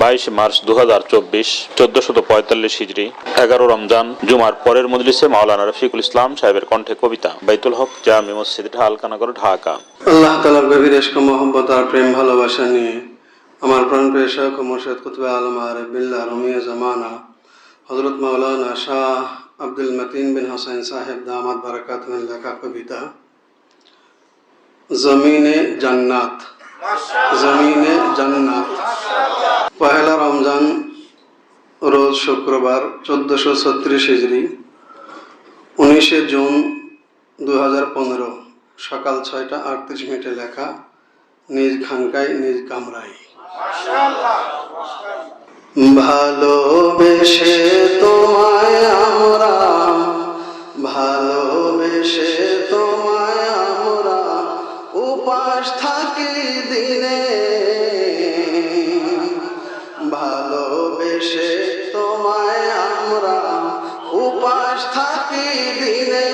বাইশ মার্চ দু হাজার চব্বিশ, চোদ্দশত পঁয়তাল্লিশ হিজড়ি এগারো রমজান, জুমার পরের মজলিসে মাওলানা রফিকুল ইসলাম সাহেবের কণ্ঠে কবিতা, বাইতুল হক জামি মসজিদ, ঢালকানগর, ঢাকা। আল্লাহ তালার গভীর ইস্ক মোহাম্মত আর প্রেম ভালোবাসা নিয়ে আমার প্রাণ পেশক মোর্শেদ কুতবে আলম আরে বিল্লা রুমিয়া জামানা হজরত মাওলানা শাহ আব্দুল মতিন বিন হোসেন সাহেব দামাত বারাকাত লেখা কবিতা, জমিনে জান্নাত। জমিনে জান্নাত পহেলা রমজান, রোজ শুক্রবার, চোদ্দশো ছত্রিশ হিজড়ি, উনিশে জুন দু পনেরো, সকাল ছয়টা আটত্রিশ মিনিটে লেখা, নিজ খানকায়, নিজ কামরায়। ভালোবেসে তোমায় আমরা দিনে ভালোবেসে তোমায় আমরা উপাস থাকি দিনে।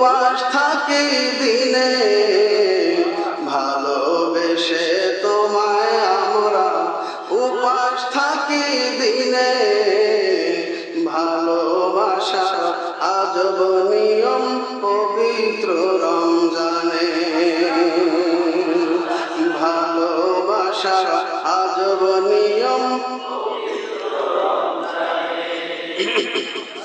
উপাস থাকি দিনে। ভালোবেসে তোমায় আমরা উপাস থাকি দিনে। ভালোবাসা আজব নিয়ম, পবিত্র রমজানে। ভালোবাসা আজব নিয়ম খাবার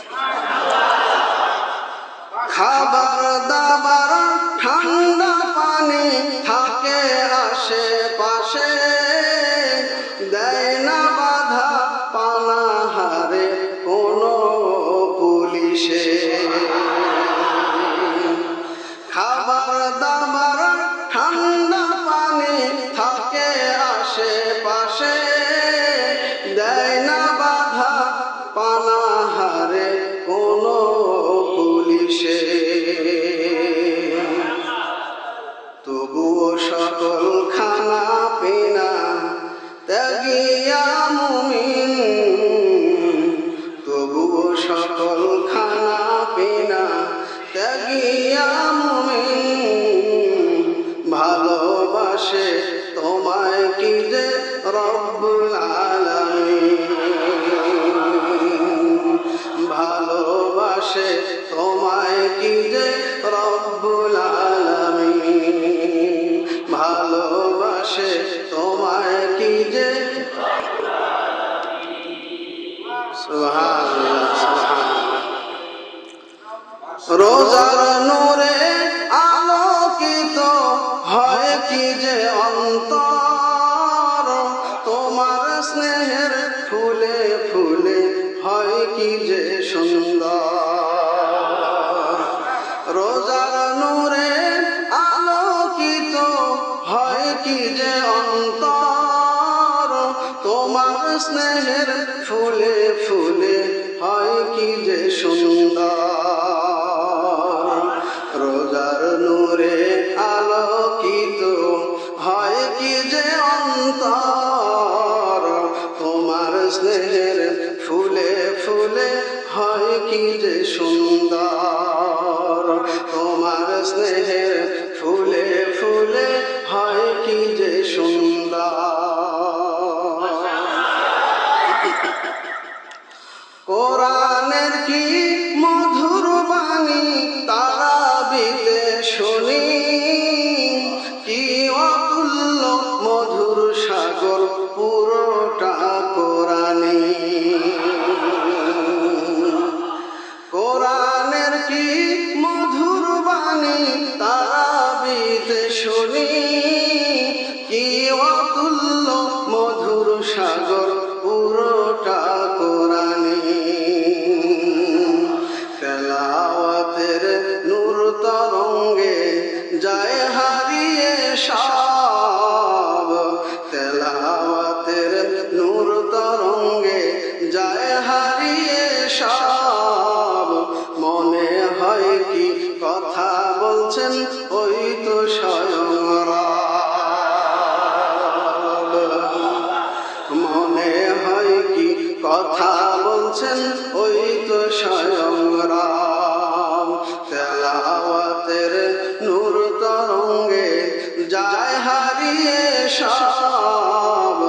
রোজার নূরে তোমার স্নেহের ফুলে ফুলে হয় কি যে সুন্দর। রোজার নূরে আলোকিত হয় কি যে অন্তর। তোমার স্নেহের ফুলে ফুলে হয় কি যে সুন্দর। তোমার স্নেহের ফুলে ফুলে কোরআনের কি রাতের নূর তরঙ্গে যায় হারিয়ে সব। তেলাওয়াতের নূর তরঙ্গে যায় হারিয়ে সব। মনে হয় কি কথা বলছেন ওই তো স্বয়ং মনে হয় কি কথা বলছেন ওই তো সব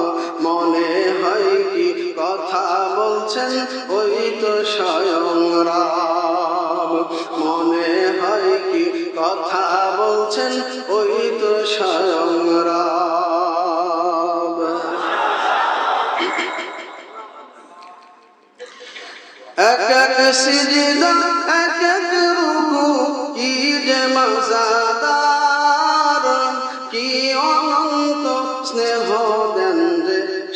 মনে হয় কি কথা বলছেন? ওই তো স্বয়ং রাম। মনে হয় কি কথা বলছেন? ওই তো স্বয়ং রাম। এক এক সিজদা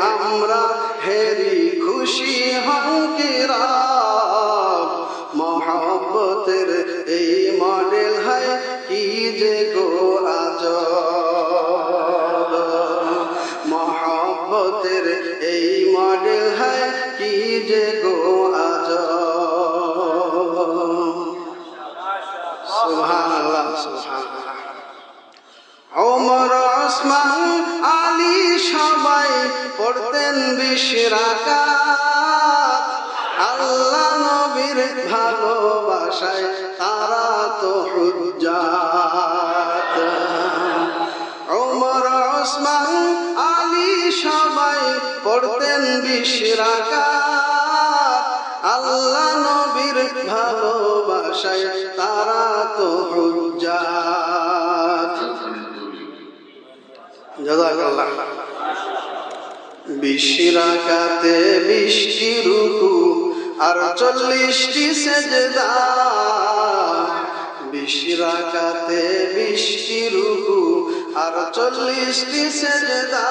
আমরা হেরি খুশি। পড়তেন বিশরাকাত আল্লাহ নবীর ভালোবাসায় তারা তো হুজ্জাত। ওমর, ওসমান, আলী সবাই পড়তেন বিশরাকাত আল্লাহ নবীর ভালোবাসায় তারা তো হুজ্জাত। জাযাকাল্লাহ বিশরাকাতে বৃষ্টি রুকু আর চল্লিশটি সেজদা। বিশরাকাতে বৃষ্টি রুকু আর চল্লিশটি সেজদা।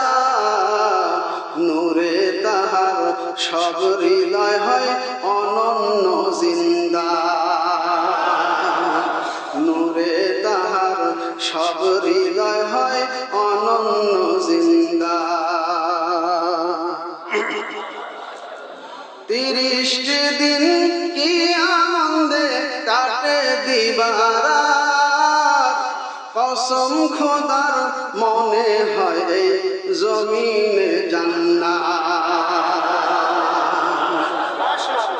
নূরে তাহার সব হৃদয় হয় অনন্য জিন্দা। নূরে তাহার সব হৃদয় হয় অনন্য জিন্দা। তিরিশটি দিন কি আনন্দে কাটে দিবারাত। কসম খোদার মনে হয় জমিনে জান্নাত।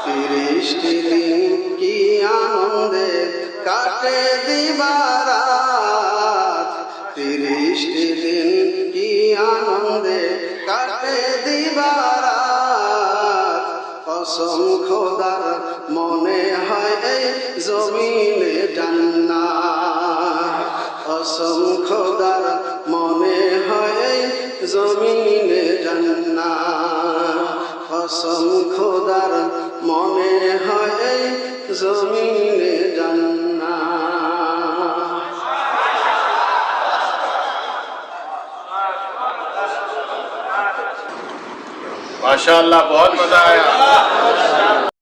তিরিশটি দিন কি আনন্দে কাটে দিবারাত। তিরিশটি দিন কি আনন্দে কাটে কসম খোদার মনে হয় এই জমিনে জান্না কসম খোদার মনে হয় এই জমিনে জান্না কসম খোদার মনে হয় এই জমিনে জান্নাত। माशाल्लाह बहुत मज़ा आया।